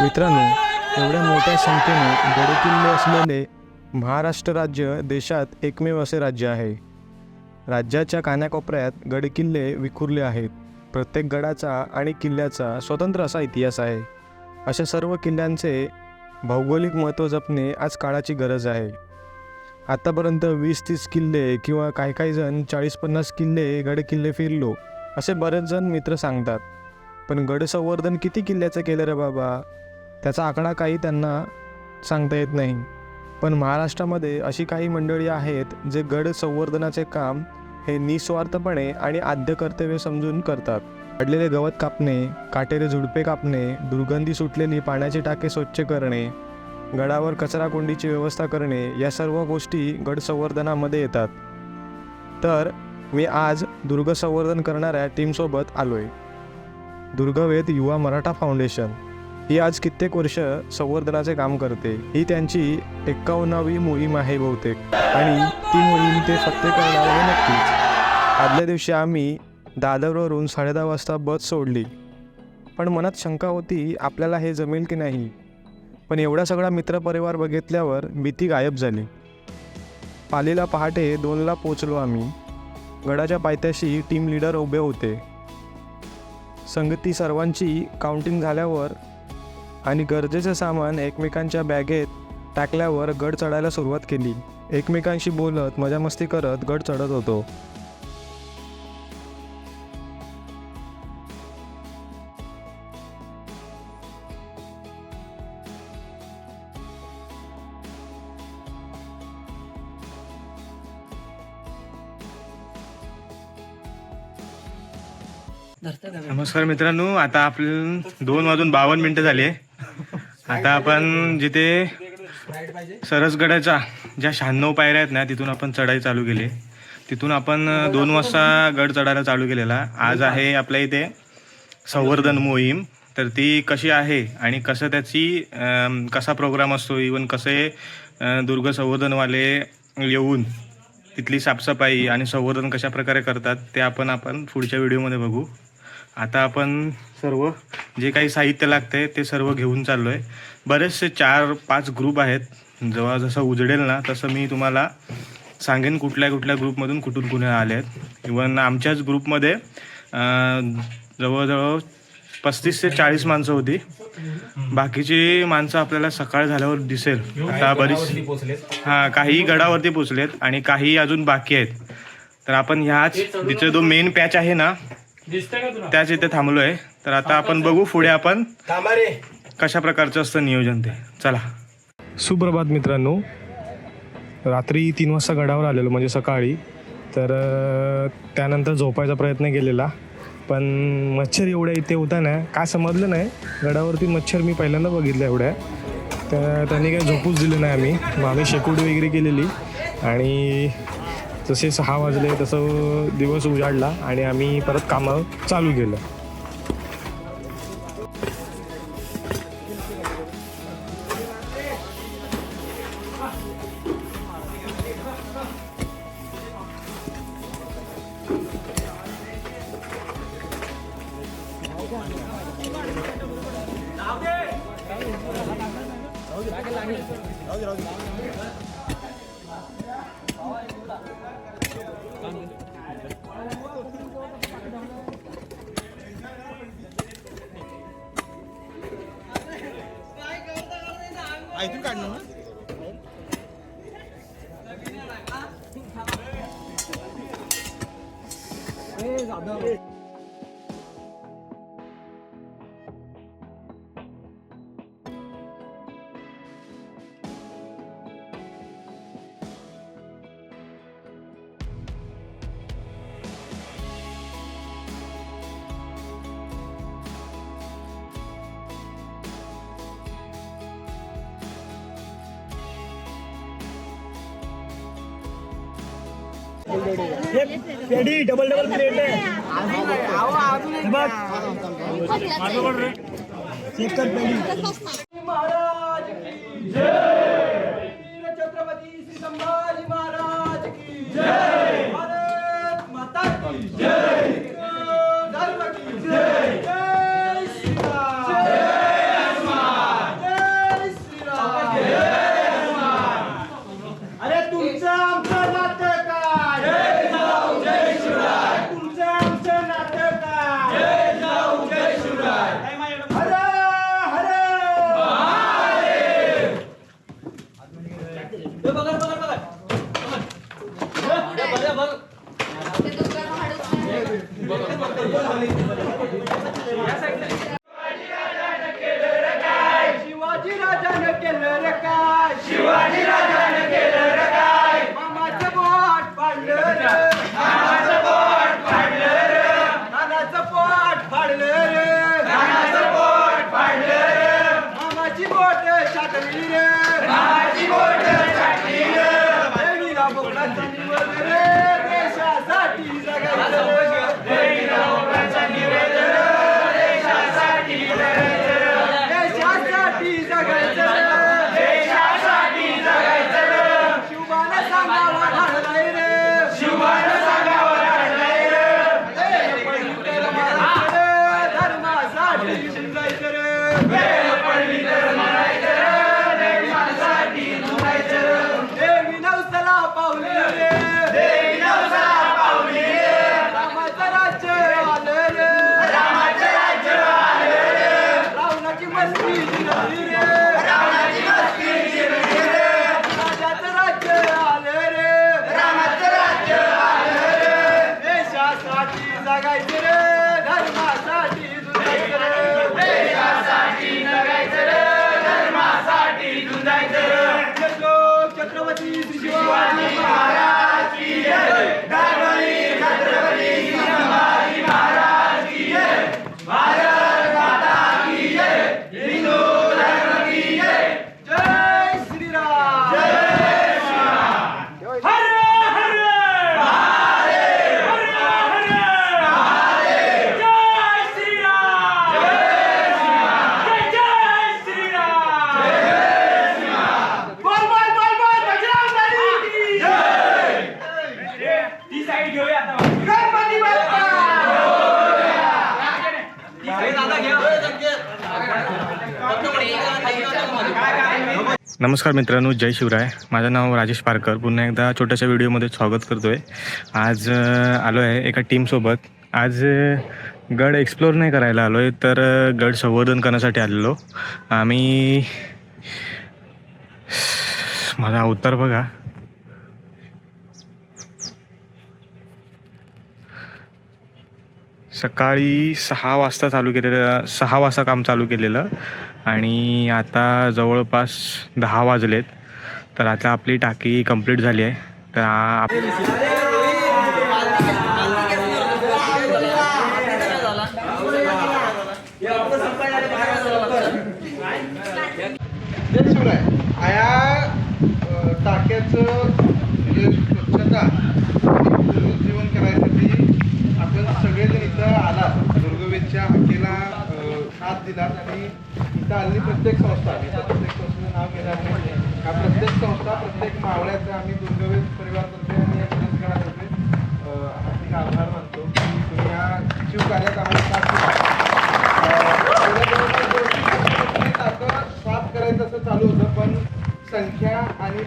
मित्रांनो एवढ्या मोठ्या संख्येने गडकिल्ले असलेले महाराष्ट्र राज्य देशात एकमेव असे राज्य आहे. राज्याच्या कानाकोपऱ्यात गडकिल्ले विखुरले आहेत. प्रत्येक गडाचा आणि किल्ल्याचा स्वतंत्र असा इतिहास आहे. अशा सर्व किल्ल्यांचे भौगोलिक महत्त्व जपणे आज काळाची गरज आहे. आत्तापर्यंत वीस तीस किल्ले किंवा काही काही जण चाळीस पन्नास किल्ले गडकिल्ले फिरलो असे बरेच जण मित्र सांगतात. पण गडसंवर्धन किती किल्ल्याचं केलं रे बाबा? त्याचा आकडा काही त्यांना सांगता येत नाही. पण महाराष्ट्रामध्ये अशी काही मंडळी आहेत जे गड संवर्धनाचे काम हे निस्वार्थपणे आणि आद्य कर्तव्य समजून करतात. पडलेले गवत कापणे काटेरे झुडपे कापणे दुर्गंधी सुटलेली पाण्याची टाके स्वच्छ करणे गडावर कचरा कोंडीची व्यवस्था करणे या सर्व गोष्टी गड संवर्धनामध्ये येतात. तर मी आज दुर्ग संवर्धन करणाऱ्या टीमसोबत आलो आहे दुर्गवेद युवा मराठा फाउंडेशन ही आज कित्येक वर्ष संवर्धनाचे काम करते. ही त्यांची एक्कावन्नावी मोहीम आहे बहुतेक. आणि ती मोहीम ते फक्त करणार आहे नक्कीच. आदल्या दिवशी आम्ही दादरवरून साडेदहा वाजता बस सोडली. पण मनात शंका होती आपल्याला हे जमेल की नाही? पण एवढा सगळा मित्रपरिवार बघितल्यावर भीती गायब झाली. पालीला पहाटे दोनला पोचलो आम्ही. गडाच्या पायथ्याशी टीम लीडर उभे होते. संगती सर्वांची काउंटिंग झाल्यावर आणि गरजेचं सामान एकमेकांच्या बॅगेत टाकल्यावर गड चढायला सुरुवात केली. एकमेकांशी बोलत मजामस्ती करत गड चढत होतो. नमस्कार मित्रांनो आता आपले दोन वाजून बावन्न मिनिटं झाली. आता आपण जिथे सरसगडाच्या ज्या शहाण्णव पायऱ्या आहेत ना तिथून आपण चढाई चालू केली. तिथून आपण दोन वाजता गड चढायला चालू केलेला. आज आहे आपल्या इथे संवर्धन मोहीम. तर ती कशी आहे आणि कसं त्याची कसा प्रोग्राम असतो इवन कसे दुर्ग संवर्धनवाले येऊन तिथली साफसफाई आणि संवर्धन कशा प्रकारे करतात ते आपण आपण पुढच्या व्हिडिओमध्ये बघू. आता आपण सर्व जे काही साहित्य लागते ते सर्व घेऊन चाललो आहे बरेचसे चार पाच ग्रुप आहेत. जेव्हा जसं उजडेल ना तसं मी तुम्हाला सांगेन कुठल्या कुठल्या ग्रुपमधून कुठून कुठे आले आहेत. इवन आमच्याच ग्रुपमध्ये जवळजवळ पस्तीस ते चाळीस माणसं होती. बाकीची माणसं आपल्याला सकाळ झाल्यावर दिसेल. आता बरीच हां काही गडावरती पोचलेत आणि काही अजून बाकी आहेत. तर आपण ह्याच जिथे जो मेन पॅच आहे ना त्याच इथे थांबलो आहे तर आता आपण बघू पुढे आपण कशा प्रकारचं असतं नियोजन ते. चला. सुप्रभात मित्रांनो. रात्री तीन वाजता गडावर आलेलो म्हणजे सकाळी. तर त्यानंतर झोपायचा प्रयत्न केलेला. पण मच्छर एवढ्या इथे होता ना काय समजलं नाही. गडावरती मच्छर मी पहिल्यांदा बघितलं एवढ्या. तर त्यांनी काही झोपूच दिलं नाही आम्ही. मग आम्ही शेकोटी वगैरे केलेली. आणि जसे सहा वाजले तसं दिवस उजाडला आणि आम्ही परत कामं चालू केलं. ऐकून काढणार ना. ए जाधव. पेढी डबल डबल प्लेट आहे. बघ. चेक कर पेढी. नमस्कार मित्रांनो जय शिवराय. माझं नाव राजेश पारकर. पुन्हा एकदा छोट्याशा व्हिडिओमध्ये स्वागत करतो आहे आज आलो आहे एका टीमसोबत आज गड एक्सप्लोअर नाही करायला आलो आहे तर गड संवर्धन करण्यासाठी आलेलो. आम्ही माझा अवतार बघा. सकाळी सहा वाजता चालू केलेलं सहा वाजता काम चालू केलेलं. आणि आता जवळपास दहा वाजलेत. तर आता आपली टाकी कंप्लीट झाली आहे. तर आप जय शिवराय आया अ, टाक्याचं म्हणजे स्वच्छता जीवन करायसाठी आपण सगळेजण इथं आला दुर्गवेदच्या हकेला अ, साथ दिलात आणि इथं आलेली प्रत्येक संस्था मी आता प्रत्येक संस्थेचं नाव घेणार नाही हा प्रत्येक संस्था प्रत्येक मावळ्याचा आम्ही दुर्गवेद परिवारतर्फे आणि या गणेशगणातर्फे अ, हार्दिक आभार मानतो की तुम्ही या शिवकार्यात आम्हाला साथ दिला साफ करायचं असं चालू होतं पण संख्या आणि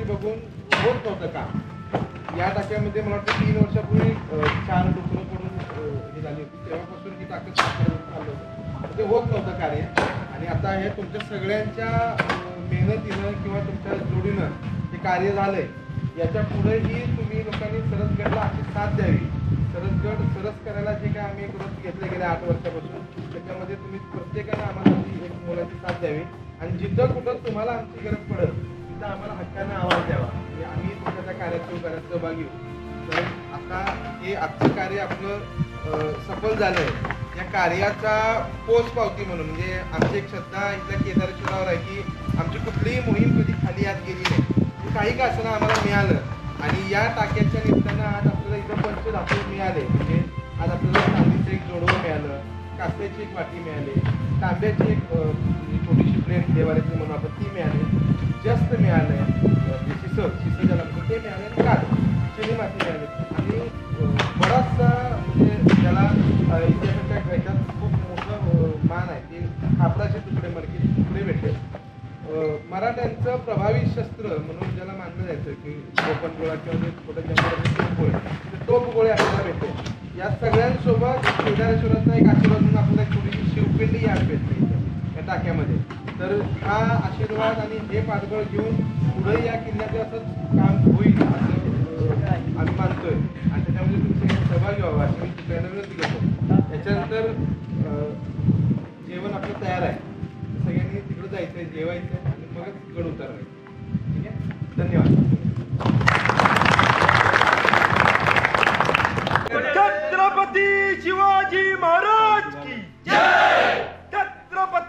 गोष्टी बघून होत नव्हतं काम या टाक्यामध्ये मला वाटतं तीन वर्षापूर्वी चार डुकरं पडून हे झाली होती. तेव्हापासून ही टाकत चालू होतं. ते होत नव्हतं कार्य. आणि आता हे तुमच्या सगळ्यांच्या मेहनतीनं किंवा तुमच्या जोडीनं हे कार्य झालंय. याच्या पुढेही तुम्ही लोकांनी सरसगडला अशी साथ द्यावी. सरसगड सरस करायला जे काय आम्ही व्रत घेतले गेले आठ वर्षापासून त्याच्यामध्ये तुम्ही प्रत्येकाने आम्हाला एक मोलाची साथ द्यावी. आणि जिथं कुठं तुम्हाला आमची गरज पडेल तिथं आम्हाला हक्काने आवाज द्यावा. म्हणजे आम्ही तुमच्या त्या कार्यात कार्यात सहभागी होऊ तर आता हे आजचं कार्य आपलं सफल सफल झालंय. या कार्याचा पोच पावती म्हणून म्हणजे आमची एक श्रद्धा इथल्या केदारेश्वरावर आहे की आमची कुठलीही मोहीम कधी खाली आत गेली नाही. म्हणजे काही का असं आम्हाला मिळालं. आणि या टाक्याच्या निमित्तानं आज आपल्याला इथं पंचधातू मिळाले. म्हणजे आज आपल्याला चांदीचं एक जोडवं मिळालं कास्याची एक वाटी मिळाली तांब्याची एक म्हणजे छोटीशी प्लेट देवाऱ्याची म्हणून आपण ती मिळाली. जास्त मिळालं आहे शिसं शिसं ज्याला म्हणतो ते मिळालं आणि काल चिनी माती मिळाली. आणि बराचसा म्हणजे ज्याला इतिहासाच्या ह्याच्यात खूप मोठं मान आहे की कापडाचे तुकडे मडकीचे तुकडे भेटले. मराठ्यांचं प्रभावी शस्त्र म्हणून ज्याला मानलं जायचं की कोकण गोळा किंवा जे छोट्या जंगलामध्ये तोफगोळे ते तोफगोळे आपल्याला भेटले या सगळ्यांसोबत केदारेश्वराचा एक आशीर्वाद म्हणून आपल्याला एक छोटीशी शिवपिंडी आज भेटली इथं, या टाक्यामध्ये तर हा आशीर्वाद आणि हे पाठबळ घेऊन पुढे या किल्ल्याचं असंच काम होईल असं आम्ही मानतोय. आणि त्याच्यामध्ये तुमचे सहभागी व्हावा अशी मी सगळ्यांना विनंती करतो. त्याच्यानंतर जेवण आपलं तयार आहे. सगळ्यांनी तिकडं जायचंय जेवायचं आणि मगच गड उतरवायचं ठीक आहे? धन्यवाद. छत्रपती शिवाजी महाराज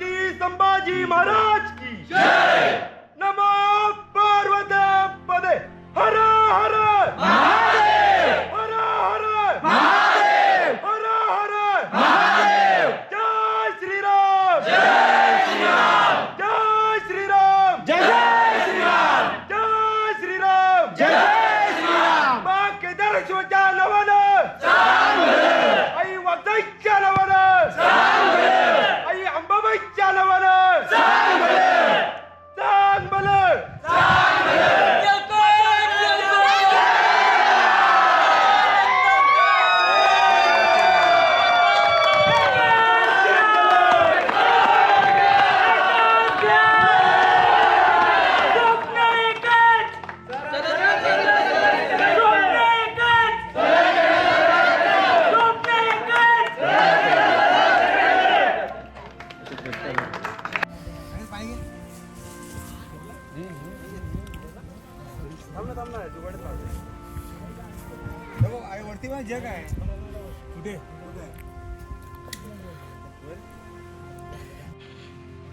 की संभाजी महाराज की। जय! नमो पार्वती पदे हर! हर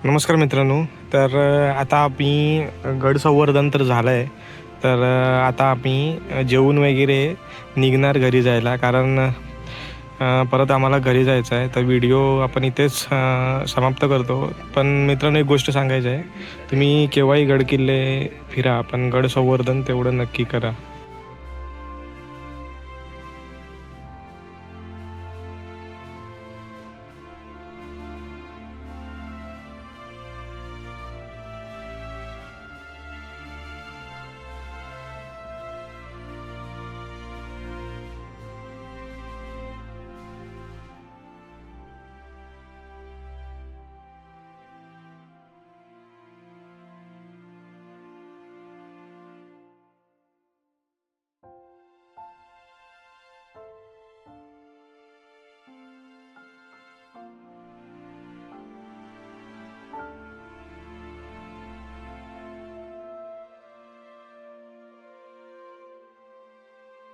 नमस्कार मित्रांनो तर आता आम्ही गड संवर्धन तर झालं आहे तर आता आम्ही जेवून वगैरे निघणार घरी जायला कारण परत आम्हाला घरी जायचं आहे तर व्हिडिओ आपण इथेच समाप्त करतो. पण मित्रांनो एक गोष्ट सांगायची आहे तुम्ही केव्हाही गड किल्ले फिरा पण गड संवर्धन तेवढं नक्की करा.